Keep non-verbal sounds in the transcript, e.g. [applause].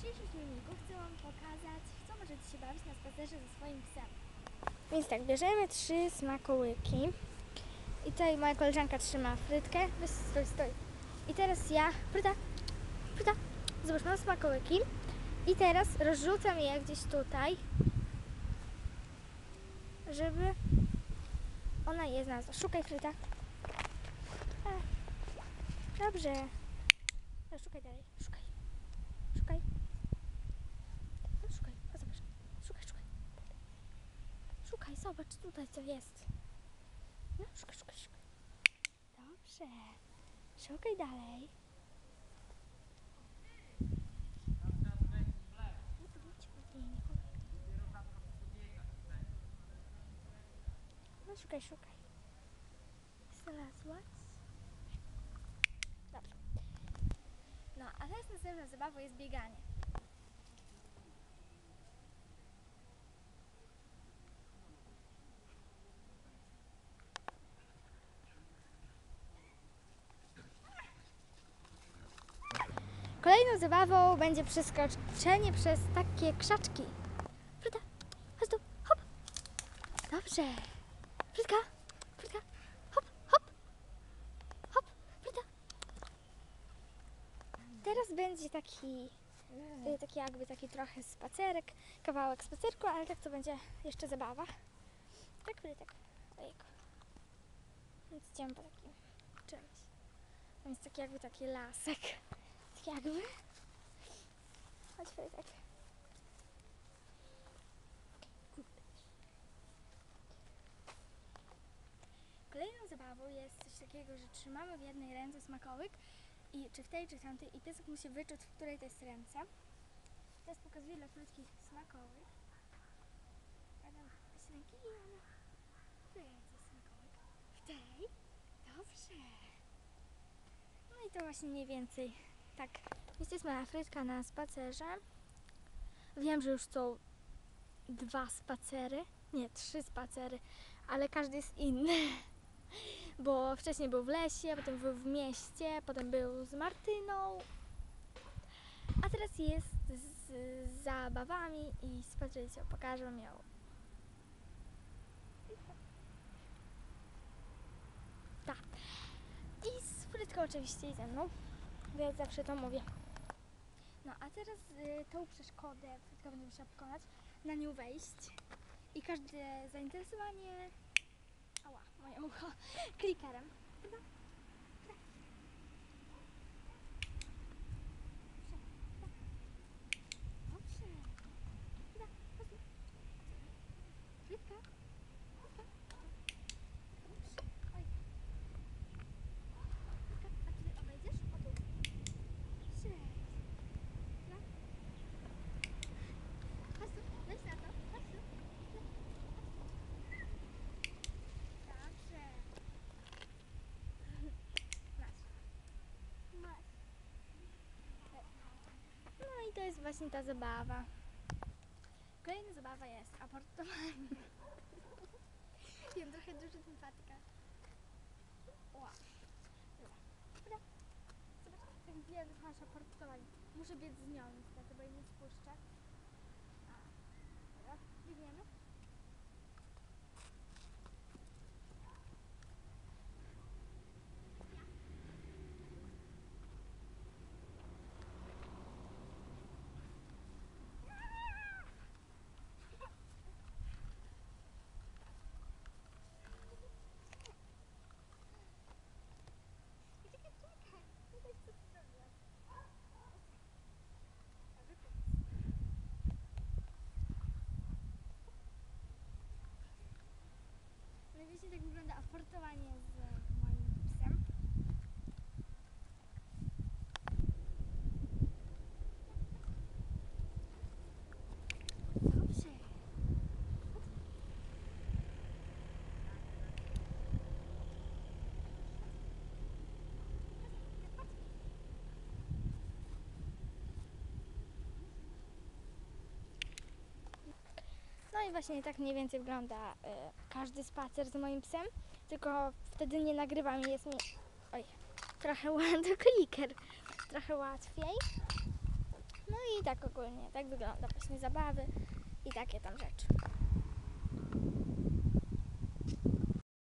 dzisiejszym filmiku chcę Wam pokazać, w co możecie się bawić na spacerze ze swoim psem. Więc tak, bierzemy trzy smakołyki. I tutaj moja koleżanka trzyma frytkę. Weź, stoi, stoi. I teraz ja, Fryta, Fryta, zobacz, mam smakołyki. I teraz rozrzucam je gdzieś tutaj, żeby ona je znalazła. Szukaj Fryta. A, dobrze. No, szukaj dalej. Szukaj. No, szukaj, o, zobacz. Szukaj, szukaj. Szukaj, zobacz tutaj co jest. No, szukaj, szukaj, szukaj. Dobrze. Szukaj dalej. No szukaj, szukaj. Znalazłaś? Dobrze. No, a teraz następna zabawa jest bieganie. Kolejną zabawą będzie przeskoczenie przez takie krzaczki. Fryta, chodź tu, hop. Dobrze. Frytka, Frytka, hop, hop. Hop, Fryta. Teraz będzie taki, y, taki jakby taki trochę spacerek, kawałek spacerku, ale tak to będzie jeszcze zabawa. Tak, Frytek. Ojejku. Więc idziemy po takim czymś. Więc taki jakby taki lasek. Tak jakby. Chodź Frytek. Kolejną zabawą jest coś takiego, że trzymamy w jednej ręce smakołyk i czy w tej, czy w tamtej i piesek musi wyczuć, w której to jest ręce. Teraz pokazuję dla krótkich smakołyk. Adam, ręki i ona. W jest smakołyk? W tej? Dobrze. No i to właśnie mniej więcej tak. Jesteśmy na Frytka na spacerze. Wiem, że już są dwa spacery. Nie, trzy spacery, ale każdy jest inny. [laughs] Bo wcześniej był w lesie, potem był w mieście, potem był z Martyną. A teraz jest z zabawami i spacercie, pokażę wam ją. Tak. I z Frytką oczywiście i ze mną. Bo jak zawsze to mówię. No a teraz y, tą przeszkodę Frytka będzie musiała pokonać, na nią wejść. I każde zainteresowanie Ała, moje ucho. [laughs] Klikerem. Dobra. Dobrze. Dobra, chodź tu. Frytka. Frytka. Dobrze. Oj. Frytka, a ty obejdziesz? O tu. Cześć. Dobra. Chodź tu, weź na to. Chodź tu. Dobrze. Masz. Masz. No i to jest właśnie ta zabawa. Kolejna zabawa jest aportowanie. [laughs] Wiem, trochę dużo ten patyka. Wiem, że masz aportowanie. Muszę biec z nią niestety, bo jej nie spuszczę. A. Dobra, biegniemy. Czekaj, czekaj. Tutaj co ty zrobiłaś? A, wypróbuj. No i właśnie tak wygląda aportowanie z moim psem. Dobrze. Właśnie tak mniej więcej wygląda y, każdy spacer z moim psem, tylko wtedy nie nagrywam i jest mi oj, trochę [laughs] łatwiej, kliker, trochę łatwiej. No i tak ogólnie, tak wygląda właśnie zabawy i takie tam rzeczy.